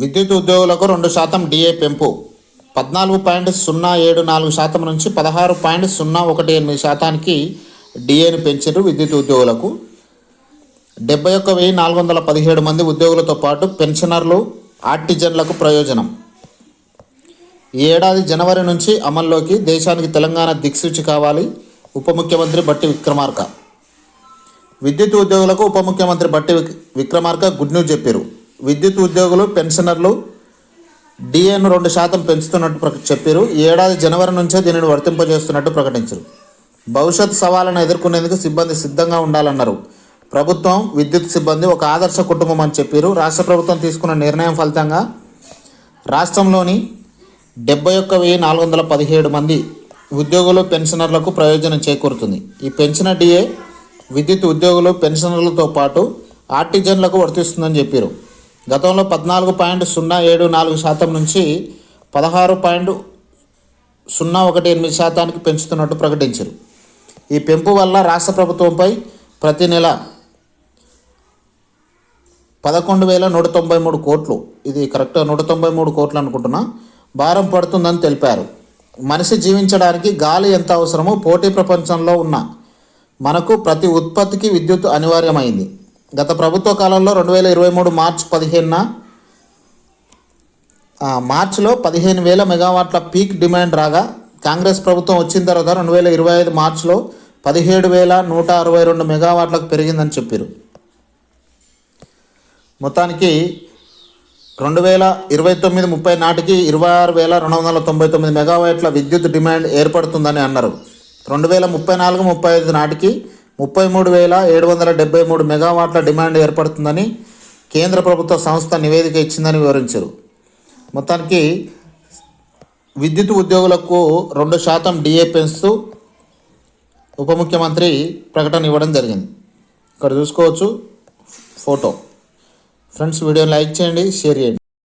విద్యుత్ ఉద్యోగులకు రెండు శాతం డిఏ పెంపు. పద్నాలుగు పాయింట్ సున్నా ఏడు నాలుగు శాతం నుంచి పదహారు పాయింట్ సున్నా ఒకటి ఎనిమిది శాతానికి డిఏను పెంచారు విద్యుత్ ఉద్యోగులకు. డెబ్బై ఒక్క వెయ్యి నాలుగు వందల పదిహేడు మంది ఉద్యోగులతో పాటు పెన్షనర్లు ఆర్టిజన్లకు ప్రయోజనం. ఈ ఏడాది జనవరి నుంచి అమల్లోకి దేశానికి తెలంగాణ దిక్సూచి కావాలి ఉప ముఖ్యమంత్రి బట్టి విక్రమార్క. విద్యుత్ ఉద్యోగులకు ఉప ముఖ్యమంత్రి బట్టి విక్రమార్క గుడ్ న్యూస్ చెప్పారు విద్యుత్ ఉద్యోగులు పెన్షనర్లు డిఏను రెండు శాతం పెంచుతున్నట్టు చెప్పారు. ఈ ఏడాది జనవరి నుంచే దీనిని వర్తింపజేస్తున్నట్టు ప్రకటించారు. భవిష్యత్ సవాళ్ళను ఎదుర్కొనేందుకు సిబ్బంది సిద్ధంగా ఉండాలన్నారు. ప్రభుత్వం విద్యుత్ సిబ్బంది ఒక ఆదర్శ కుటుంబం అని చెప్పారు. రాష్ట్ర ప్రభుత్వం తీసుకున్న నిర్ణయం ఫలితంగా రాష్ట్రంలోని డెబ్బై ఒక్క వెయ్యి నాలుగు వందల పదిహేడు మంది ఉద్యోగులు పెన్షనర్లకు ప్రయోజనం చేకూరుతుంది. ఈ పెన్షన్ డిఏ విద్యుత్ ఉద్యోగులు పెన్షనర్లతో పాటు ఆర్టిజన్లకు వర్తిస్తుందని చెప్పారు. గతంలో పద్నాలుగు పాయింట్ సున్నా ఏడు నాలుగు శాతం నుంచి పదహారు పాయింట్ సున్నా ఒకటి ఎనిమిది శాతానికి పెంచుతున్నట్టు ప్రకటించారు. ఈ పెంపు వల్ల రాష్ట్ర ప్రభుత్వంపై ప్రతి నెల పదకొండు వేల నూట తొంభై మూడు కోట్లు ఇది కరెక్ట్గా నూట తొంభై మూడు కోట్లు అనుకుంటున్నా భారం పడుతుందని తెలిపారు. మనిషి జీవించడానికి గాలి ఎంత అవసరమో పోటీ ప్రపంచంలో ఉన్న మనకు ప్రతి ఉత్పత్తికి విద్యుత్ అనివార్యమైంది. గత ప్రభుత్వ కాలంలో రెండు వేల ఇరవై మూడు మార్చ్ పదిహేనున మార్చిలో పదిహేను వేల మెగావాట్ల పీక్ డిమాండ్ రాగా కాంగ్రెస్ ప్రభుత్వం వచ్చిన తర్వాత రెండు వేల ఇరవై ఐదు మార్చిలో పదిహేడు వేల నూట అరవై రెండు మెగావాట్లకు పెరిగిందని చెప్పారు. మొత్తానికి రెండు వేల ఇరవై తొమ్మిది ముప్పై నాటికి ఇరవై ఆరు వేల రెండు వందల తొంభై తొమ్మిది మెగావాట్ల విద్యుత్ డిమాండ్ ఏర్పడుతుందని అన్నారు. రెండు వేల ముప్పై నాలుగు ముప్పై ఐదు నాటికి ముప్పై మూడు వేల ఏడు వందల డెబ్బై మూడు మెగావాట్ల డిమాండ్ ఏర్పడుతుందని కేంద్ర ప్రభుత్వ సంస్థ నివేదిక ఇచ్చిందని వివరించారు. మొత్తానికి విద్యుత్ ఉద్యోగులకు రెండు శాతం డిఏ పెంచుతూ ఉప ముఖ్యమంత్రి ప్రకటన ఇవ్వడం జరిగింది. ఇక్కడ చూసుకోవచ్చు ఫోటో. ఫ్రెండ్స్ వీడియోని లైక్ చేయండి షేర్ చేయండి.